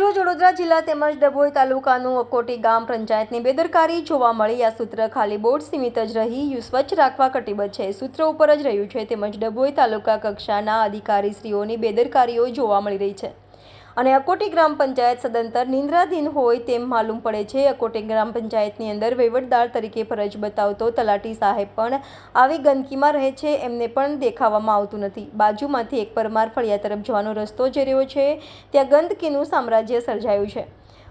વડોદરા જિલ્લા તેમજ ડભોઈ તાલુકાનું અકોટી ગામ પંચાયતની બેદરકારી જોવા મળી. આ સૂત્ર ખાલી બોર્ડ સીમિત જ રહી. સ્વચ્છ રાખવા કટિબદ્ધ છે. સૂત્ર ઉપર જ રહ્યું છે. તેમજ ડભોઈ તાલુકા કક્ષાના અધિકારીશ્રીઓની બેદરકારીઓ જોવા મળી રહી છે. અને અકોટી ગ્રામ પંચાયત સદંતર નિંદ્રાધીન હોય તેમ માલુમ પડે છે. અકોટી ગ્રામ પંચાયતની અંદર વહીવટદાર તરીકે ફરજ બતાવતો તલાટી સાહેબ પણ આવી ગંદકીમાં રહે છે. એમને પણ દેખાવામાં આવતું નથી. બાજુમાંથી એક પરમાર ફળિયા તરફ જવાનો રસ્તો જઈ રહ્યો છે. ત્યાં ગંદકીનું સામ્રાજ્ય સર્જાયું છે.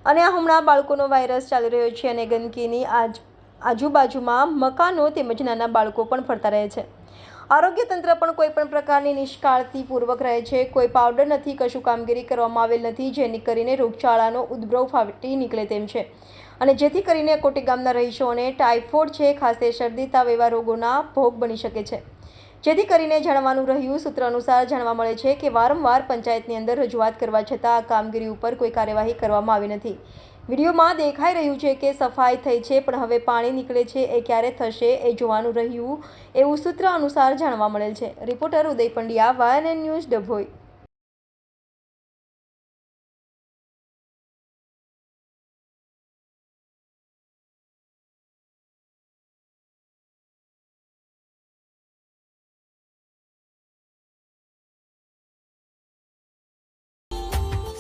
અને આ હમણાં બાળકોનો વાયરસ ચાલી રહ્યો છે અને ગંદકીની આજ આજુબાજુમાં મકાનો તેમજ નાના બાળકો પણ ફરતા રહે છે. આરોગ્ય તંત્ર પણ કોઈ પણ પ્રકારની નિષ્કાળજીપૂર્વક રહે છે. કોઈ પાવડર નથી, કશું કામગીરી કરવામાં આવેલ નથી, જેની કરીને રોગચાળાનો ઉદ્ભવ ફાટી નીકળે તેમ છે. અને જેથી કરીને કોટી ગામના રહીશોને ટાઇફોઇડ છે, ખાસે શરદી તાવ એવા રોગોના ભોગ બની શકે છે. જેથી કરીને જાણવાનું રહ્યું, સૂત્ર અનુસાર જાણવા મળે છે કે વારંવાર પંચાયતની અંદર રજૂઆત કરવા છતાં આ કામગીરી ઉપર કોઈ કાર્યવાહી કરવામાં આવી નથી. વિડીયોમાં દેખાઈ રહ્યું છે કે સફાઈ થઈ છે, પણ હવે પાણી નીકળે છે, એ ક્યારે થશે એ જોવાનું રહ્યું એવું સૂત્ર અનુસાર જાણવા મળેલ છે. Reporter Uday Pandya વાયન news Dabhoi.